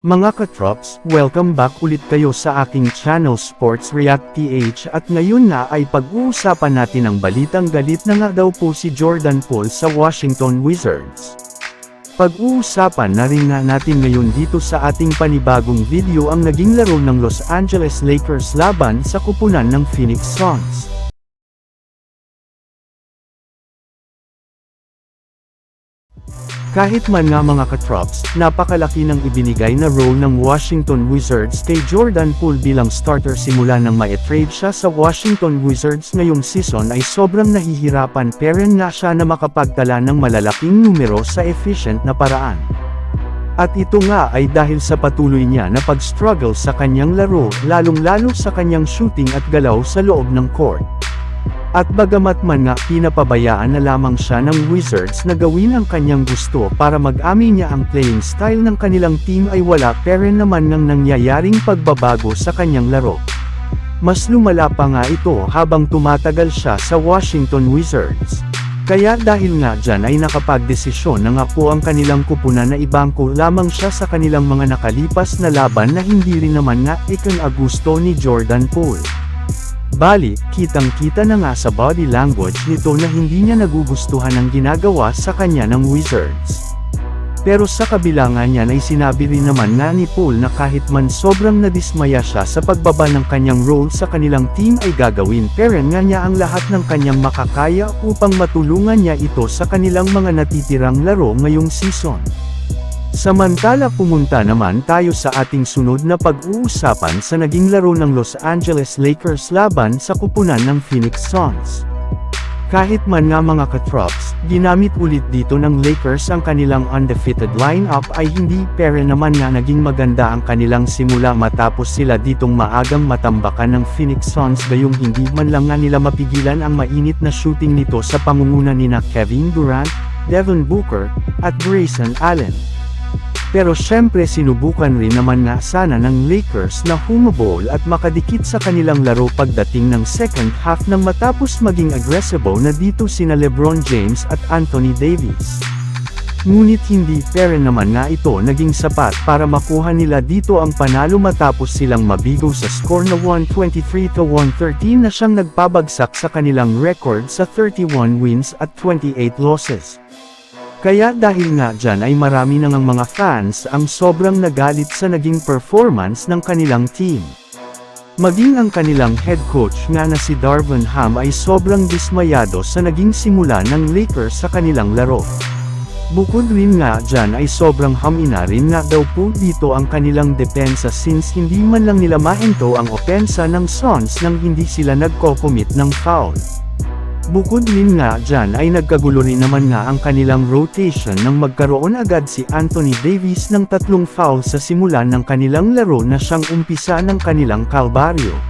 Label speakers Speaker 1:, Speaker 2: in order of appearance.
Speaker 1: Mga katrops, welcome back ulit kayo sa aking channel Sports React PH at ngayon na ay pag-uusapan natin ang balitang galit na nga daw po si Jordan Poole sa Washington Wizards. Pag-uusapan na rin nga natin ngayon dito sa ating panibagong video ang naging laro ng Los Angeles Lakers laban sa kupunan ng Phoenix Suns. Kahit man nga mga katrops, napakalaki ng ibinigay na role ng Washington Wizards kay Jordan Poole bilang starter simula nang ma-trade siya sa Washington Wizards ngayong season ay sobrang nahihirapan pero nga siya na makapagtala ng malalaking numero sa efficient na paraan. At ito nga ay dahil sa patuloy niya na pag-struggle sa kanyang laro, lalong-lalo sa kanyang shooting at galaw sa loob ng court. At bagamat man nga pinapabayaan na lamang siya ng Wizards na gawin ang kanyang gusto para mag-amin niya ang playing style ng kanilang team ay wala pero naman ng nangyayaring pagbabago sa kanyang laro. Mas lumala pa nga ito habang tumatagal siya sa Washington Wizards. Kaya dahil nga dyan ay nakapagdesisyon na nga po ang kanilang kupunan na ibangko lamang siya sa kanilang mga nakalipas na laban na hindi rin naman nga ikan-agusto ni Jordan Poole. Bali, kitang-kita na nga sa body language nito na hindi niya nagugustuhan ang ginagawa sa kanya ng Wizards. Pero sa kabila nga niyan ay sinabi rin naman nga ni Paul na kahit man sobrang nadismaya siya sa pagbaba ng kanyang role sa kanilang team ay gagawin pero nga niya ang lahat ng kanyang makakaya upang matulungan niya ito sa kanilang mga natitirang laro ngayong season. Samantala pumunta naman tayo sa ating sunod na pag-uusapan sa naging laro ng Los Angeles Lakers laban sa kupunan ng Phoenix Suns. Kahit man nga mga katrops, ginamit ulit dito ng Lakers ang kanilang undefeated lineup ay hindi pero naman nga naging maganda ang kanilang simula matapos sila ditong maagang matambakan ng Phoenix Suns gayong hindi man lang nga nila mapigilan ang mainit na shooting nito sa pangunguna ni na Kevin Durant, Devin Booker, at Grayson Allen. Pero syempre sinubukan rin naman nga sana ng Lakers na humabol at makadikit sa kanilang laro pagdating ng second half nang matapos maging aggressive na dito sina Lebron James at Anthony Davis. Ngunit hindi pero naman nga ito naging sapat para makuha nila dito ang panalo matapos silang mabigo sa score na 123 to 113 na siyang nagpabagsak sa kanilang record sa 31 wins at 28 losses. Kaya dahil nga dyan ay marami na ngang mga fans ang sobrang nagalit sa naging performance ng kanilang team. Maging ang kanilang head coach nga na si Darvin Ham ay sobrang dismayado sa naging simula ng Lakers sa kanilang laro. Bukod rin nga dyan ay sobrang hamina rin nga daw po dito ang kanilang depensa since hindi man lang nila mahinto ang opensa ng Suns nang hindi sila nagko-commit ng foul. Bukod din nga dyan ay nagkagulo rin naman nga ang kanilang rotation nang magkaroon agad si Anthony Davis ng tatlong foul sa simula ng kanilang laro na siyang umpisa ng kanilang kalbaryo.